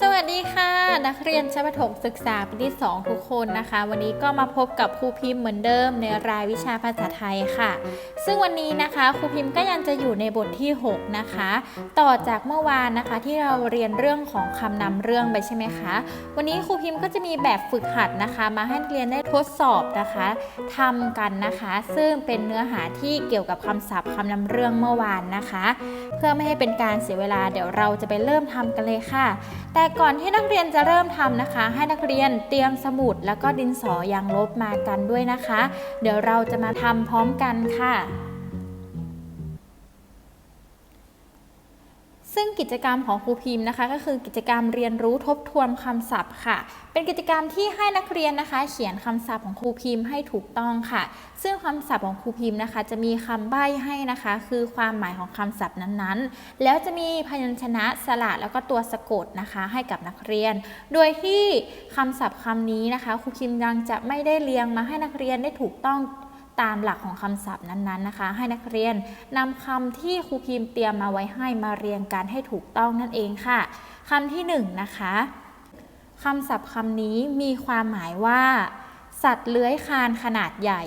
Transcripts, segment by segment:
สวัสดีค่ะ นักเรียนชั้นประถมศึกษาปีที่ 2 ทุกคนนะคะ วันนี้ก็มาพบกับครูพิมพ์เหมือนเดิมในรายวิชาภาษาไทยค่ะ ซึ่งวันนี้นะคะครูพิมพ์ก็ยังจะอยู่ในบทที่ 6 นะคะ ต่อจากเมื่อวานนะคะที่เราเรียนเรื่องของคำนำเรื่องไปใช่ไหมคะ วันนี้ครูพิมพ์ก็จะมีแบบฝึกหัดนะคะ มาให้นักเรียนได้ทดสอบนะคะทำกันนะคะ ซึ่งเป็นเนื้อหาที่เกี่ยวกับคำศัพท์คำนำเรื่องเมื่อวานนะคะ เพื่อไม่ให้เป็นการเสียเวลาเดี๋ยวเราจะไปเริ่มทำกันเลยค่ะแต่ก่อนที่นักเรียนจะเริ่มทำนะคะ ให้นักเรียนเตรียมสมุดแล้วก็ดินสอยางลบมากันด้วยนะคะ เดี๋ยวเราจะมาทำพร้อมกันค่ะ ซึ่งกิจกรรมของครูพิมพ์นะคะ ก็คือกิจกรรมเรียนรู้ทบทวนคำศัพท์ค่ะ เป็นกิจกรรมที่ให้นักเรียนนะคะ เขียนคำศัพท์ของครูพิมพ์ให้ถูกต้องค่ะ ซึ่งคำศัพท์ของครูพิมพ์นะคะ จะมีคำใบ้ให้นะคะ คือความหมายของคำศัพท์นั้นๆ แล้วจะมีพยัญชนะสระแล้วก็ตัวสะกดนะคะ ให้กับนักเรียน โดยที่คำศัพท์คำนี้นะคะ ครูพิมพ์ยังจะไม่ได้เรียงมาให้นักเรียนได้ถูกต้อง ตามหลักของคำศัพท์นั้นๆนะคะ ให้นักเรียนนำคำที่ครูพิมพ์เตรียมมาไว้ให้มาเรียงกันให้ถูกต้องนั่นเองค่ะคำที่หนึ่งนะคะคำศัพท์คำนี้มีความหมายว่า สัตว์เลื้อยคลานขนาดใหญ่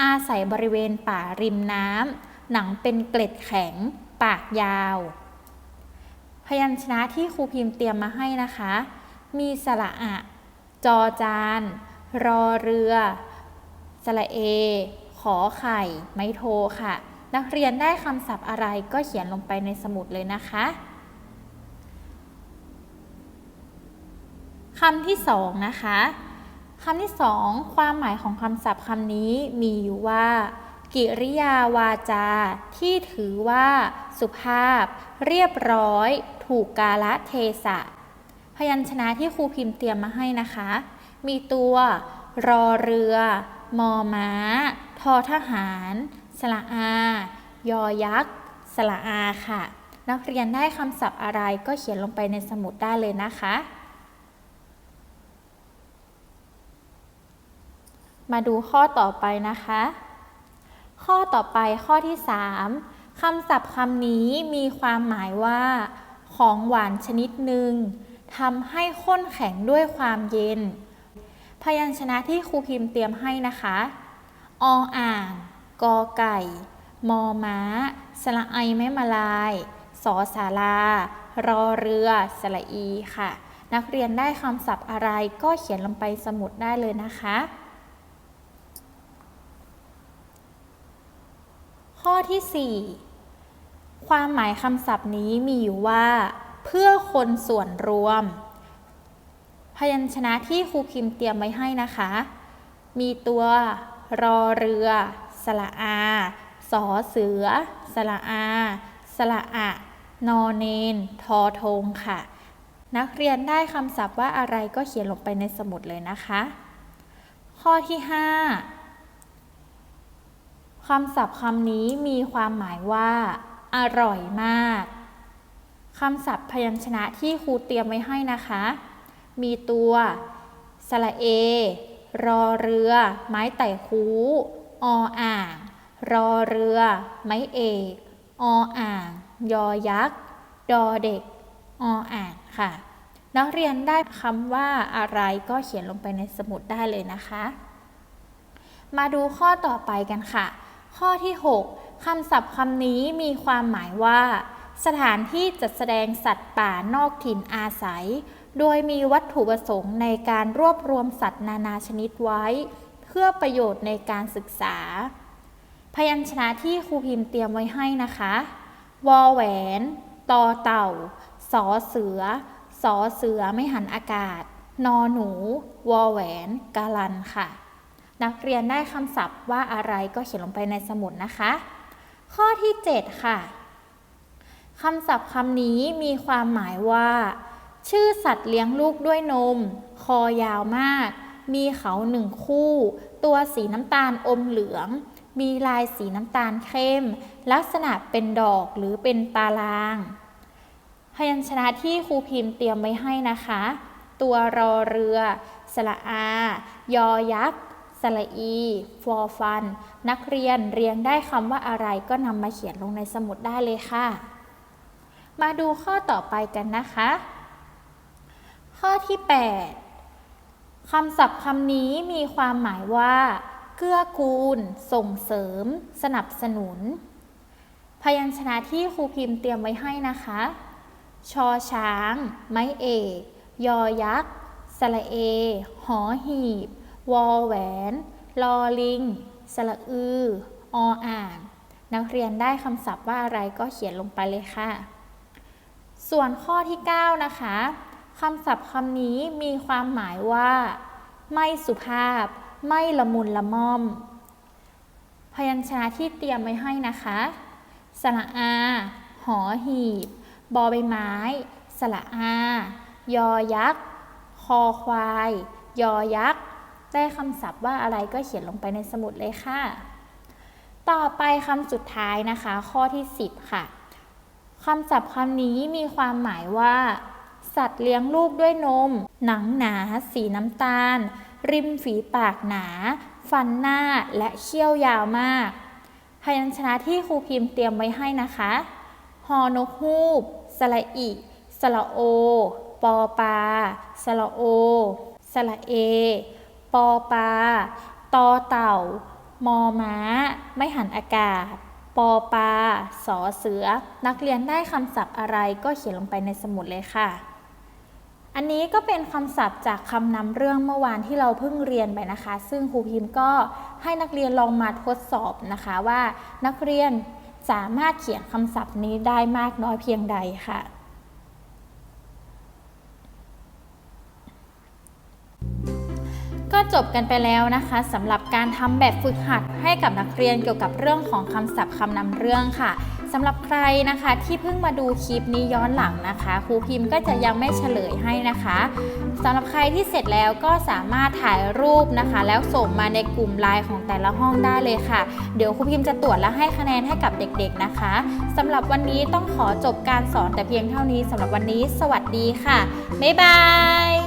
อาศัยบริเวณป่าริมน้ำหนังเป็นเกล็ดแข็ง ปากยาว พยัญชนะที่ครูพิมพ์เตรียมมาให้นะคะ มีสระอะ จอจาน รอเรือ สระเอ ขอไข่ไม้โทค่ะ นักเรียนได้คำศัพท์อะไรก็เขียนลงไปในสมุดเลยนะคะคำที่สองนะคะคำที่สองความหมายของคำศัพท์คำนี้มีอยู่ว่า กิริยาวาจา ที่ถือว่า สุภาพ เรียบร้อย ถูกกาลเทศะ พยัญชนะที่ครูพิมพ์เตรียมมาให้นะคะ มีตัว รอเรือ มอม้า ทอทหาร สระอา ยอยักษ์ สระอาค่ะ นักเรียนได้คำศัพท์อะไรก็เขียนลงไปในสมุดได้เลยนะคะ มาดูข้อต่อไปนะคะ ข้อต่อไปข้อที่ 3คำศัพท์คำนี้มีความหมายว่า ของหวานชนิดหนึ่งทำให้ข้นแข็งด้วยความเย็น พยัญชนะที่ครูพิมพ์เตรียมให้นะคะ ออ่าง กอไก่ มอม้า สระไอไม้มาลายสอสารา รอเรือ สระอีค่ะ นักเรียนได้คำศัพท์อะไรก็เขียนลงไปสมุดได้เลยนะคะ ข้อที่ 4 ความหมายคำศัพท์นี้มีอยู่ว่า เพื่อคนส่วนรวม พยัญชนะที่ครูพิมพ์เตรียมไว้ให้นะคะ มีตัว รอเรือสระอา สอเสือสระอาสระอะ นอเนน ทอทงค่ะ นักเรียนได้คำศัพท์ว่าอะไรก็เขียนลงไปในสมุดเลยนะคะ ข้อที่ 5คำศัพท์คำนี้มีความหมายว่า อร่อยมากคำศัพท์พยัญชนะที่ครูเตรียมไว้ให้นะคะ มีตัว สระเอ รอเรือ ไม้ไต่คูออ่าง รอเรือ ไม้เอกออ่าง ยอยักษ์ ดอเด็กออ่างค่ะ นักเรียนได้คำว่าอะไรก็เขียนลงไปในสมุดได้เลยนะคะ มาดูข้อต่อไปกันค่ะ ข้อที่ 6 คำศัพท์คำนี้มีความหมายว่า สถานที่จัดแสดงสัตว์ป่านอกถิ่นอาศัย โดยมีวัตถุประสงค์ในการรวบรวมสัตว์นานาชนิดไว้ เพื่อประโยชน์ในการศึกษา พยัญชนะที่ครูพิมพ์เตรียมไว้ให้นะคะวอแหวนตอเต่า สอเสือ สอเสือไม่หันอากาศ นอหนู วอแหวน กาลันค่ะ นักเรียนได้คำศัพท์ว่าอะไรก็เขียนลงไปในสมุดนะคะ ข้อที่ 7 ค่ะคำศัพท์คำนี้มีความหมายว่า ชื่อสัตว์เลี้ยงลูกด้วยนม คอยาวมาก มีเขาหนึ่งคู่ ตัวสีน้ำตาลอมเหลือง มีลายสีน้ำตาลเข้ม ลักษณะเป็นดอกหรือเป็นตาราง พยัญชนะที่ครูพิมพ์เตรียมไว้ให้นะคะ ตัวรอเรือ สระอา ยอยักษ์สระอีฟอฟัน นักเรียนเรียงได้คำว่าอะไรก็นำมาเขียนลงในสมุดได้เลยค่ะ มาดูข้อต่อไปกันนะคะ ข้อที่ 8 คำศัพท์คำนี้มีความหมายว่า เกื้อกูล ส่งเสริม สนับสนุน พยัญชนะที่ครูพิมพ์เตรียมไว้ให้นะคะ ชอช้าง ไม้เอก ยอยักษ์สระเอ หอหีบ วอแหวน ลอลิง สระอือ ออ่าง นักเรียนได้คำศัพท์ว่าอะไรก็เขียนลงไปเลยค่ะ ส่วนข้อที่ 9 นะคะ คำศัพท์คำนี้มีความหมายว่า ไม่สุภาพ ไม่ละมุนละม่อม พยัญชนะที่เตรียมไว้ให้นะคะ สระอา หอหีบ บอใบไม้ สระอา ยอยักษ์ คอควาย ยอยักษ์ ได้คำศัพท์ว่าอะไรก็เขียนลงไปในสมุดเลยค่ะ ต่อไปคำสุดท้ายนะคะ ข้อที่ 10 ค่ะคำศัพท์คำนี้มีความหมายว่า สัตว์เลี้ยงลูกด้วยนม หนังหนา สีน้ำตาล ริมฝีปากหนา ฟันหน้าและเขี้ยวยาวมาก พยัญชนะที่ครูพิมพ์เตรียมไว้ให้นะคะ ฮอนกฮูกสระอิ สระโอ ปอปา สระโอ สระเอ ปอปา ตอเต่า มอม้า ไม่หันอากาศปอปา สอเสือ นักเรียนได้คำศัพท์อะไรก็เขียนลงไปในสมุดเลยค่ะ อันนี้ก็เป็นคำศัพท์จากคำนำเรื่องเมื่อวานที่เราเพิ่งเรียนไปนะคะ ซึ่งครูพิมพ์ก็ให้นักเรียนลองมาทดสอบนะคะว่านักเรียนสามารถเขียนคำศัพท์นี้ได้มากน้อยเพียงใดค่ะก็จบกันไปแล้วนะคะสำหรับการทำแบบฝึกหัดให้กับนักเรียนเกี่ยวกับเรื่องของคำศัพท์คำนำเรื่องค่ะ สำหรับใครนะคะที่เพิ่งมาดูคลิปนี้ย้อนหลังนะคะครูพิมพ์ก็จะยังไม่เฉลยให้นะคะสำหรับใครที่เสร็จแล้วก็สามารถถ่ายรูปนะคะ แล้วส่งมาในกลุ่มไลน์ของแต่ละห้องได้เลยค่ะ เดี๋ยวครูพิมพ์จะตรวจและให้คะแนนให้กับเด็กๆนะคะสำหรับวันนี้ต้องขอจบการสอนแต่เพียงเท่านี้สำหรับวันนี้ สวัสดีค่ะบ๊ายบาย